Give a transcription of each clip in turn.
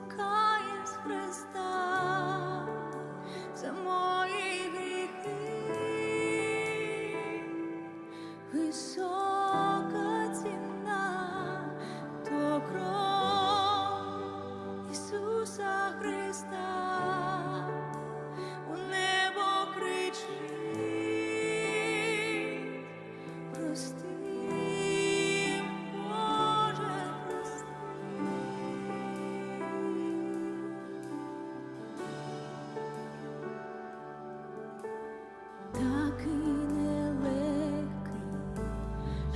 стікає з Христа за мої гріхи. Висока ціна, то кров Ісуса Христа,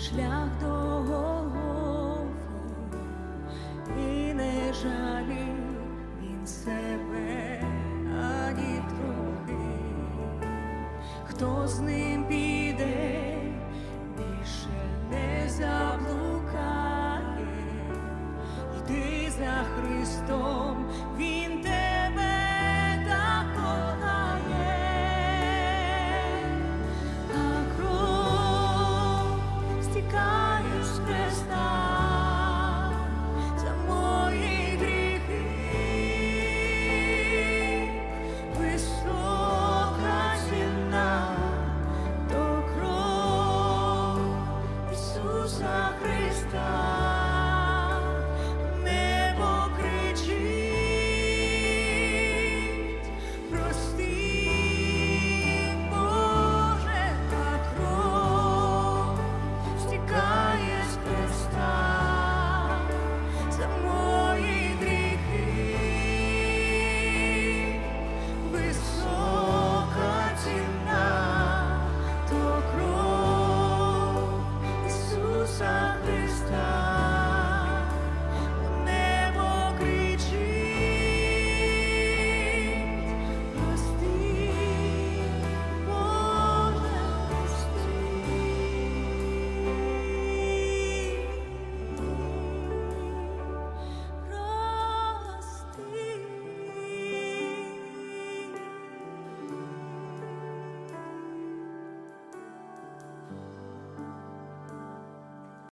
шлях до Голгофи, і не жалів він себе ані трохи, хто з ним піде, більше не заблукає, йди за Христом, він